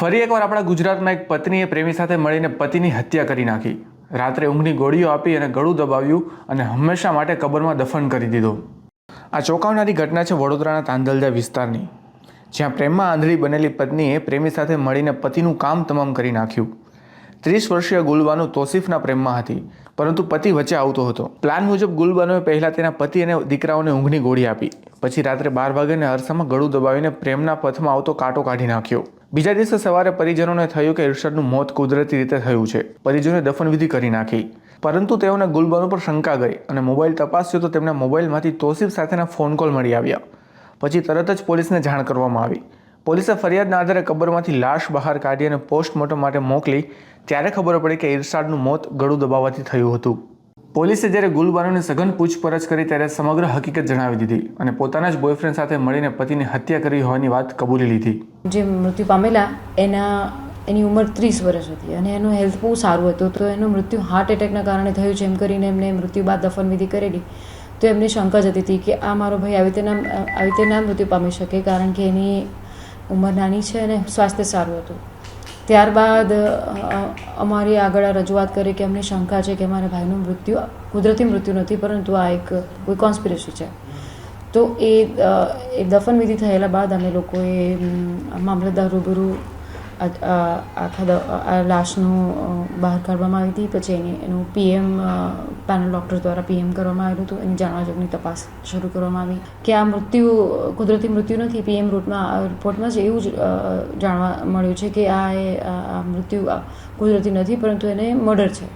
ફરી એકવાર આપણા ગુજરાતમાં એક પત્નીએ પ્રેમી સાથે મળીને પતિની હત્યા કરી નાખી. રાત્રે ઊંઘની ગોળીઓ આપી અને ગળું દબાવ્યું અને હંમેશા માટે કબરમાં દફન કરી દીધો. આ ચોંકાવનારી ઘટના છે વડોદરાના તાંદલજા વિસ્તારની. જ્યાં પ્રેમમાં આંધળી બનેલી પત્નીએ પ્રેમી સાથે મળીને પતિનું કામ તમામ કરી નાખ્યું. ત્રીસ વર્ષીય ગુલબાનુ તોસીફના પ્રેમમાં હતી, પરંતુ પતિ વચ્ચે આવતો હતો. પ્લાન મુજબ ગુલબાનુએ પહેલાં તેના પતિ અને દીકરાઓને ઊંઘની ગોળી આપી. પછી રાત્રે બાર વાગ્યાને અરસામાં ગળું દબાવીને પ્રેમના પથમાં આવતો કાંટો કાઢી નાખ્યો. બીજા દિવસે સવારે પરિજનોને થયું કે ઇરશાદનું મોત કુદરતી રીતે થયું છે. પરિજનોએ દફનવિધિ કરી નાખી. પરંતુ તેઓને ગુલબાનુ પર શંકા ગઈ અને મોબાઈલ તપાસ્યો તો તેમના મોબાઈલમાંથી તોસીફ સાથેના ફોન કોલ મળી આવ્યા. પછી તરત જ પોલીસને જાણ કરવામાં આવી. પોલીસે ફરિયાદના આધારે કબરમાંથી લાશ બહાર કાઢી અને પોસ્ટમોર્ટમ માટે મોકલી, ત્યારે ખબર પડી કે ઇરશાદનું મોત ગળું દબાવવાથી થયું હતું. પોલીસે જ્યારે ગુલબાનુની સઘન પૂછપરછ કરી ત્યારે સમગ્ર હકીકત જણાવી દીધી અને પોતાના જ બોયફ્રેન્ડ સાથે મળીને પતિની હત્યા કરી હોવાની વાત કબૂલી લીધી. જે મૃત્યુ પામેલા, એના, એની ઉંમર ત્રીસ વર્ષ હતી અને એનું હેલ્થ બહુ સારું હતું. તો એનું મૃત્યુ હાર્ટ એટેકના કારણે થયું છે. એમ કરીને એમને મૃત્યુ બાદ દફનવિધિ કરેલી. તો એમને શંકા જતી હતી કે આ મારો ભાઈ આવી રીતે આવી રીતે ના મૃત્યુ પામી શકે, કારણ કે એની ઉંમર નાની છે અને સ્વાસ્થ્ય સારું હતું. ત્યારબાદ અમારી આગળ રજૂઆત કરી કે અમને શંકા છે કે મારા ભાઈનું મૃત્યુ, કુદરતી મૃત્યુ નથી, પરંતુ આ એક, કોઈ કોન્સ્પિરસી છે. તો એ દફનવિધિ થયેલા બાદ અમે લોકોએ મામલતદાર રૂબરૂ આખા લાશનું બહાર કાઢવામાં આવી હતી પછી એની એનું પીએમ પેનલ ડૉક્ટર દ્વારા પીએમ કરવામાં આવ્યું હતું એની જાણવાજોગની તપાસ શરૂ કરવામાં આવી કે આ મૃત્યુ કુદરતી મૃત્યુ નથી પીએમ રૂટમાં રિપોર્ટમાં જ એવું જ જાણવા મળ્યું છે કે આ મૃત્યુ કુદરતી નથી, પરંતુ એને મર્ડર છે.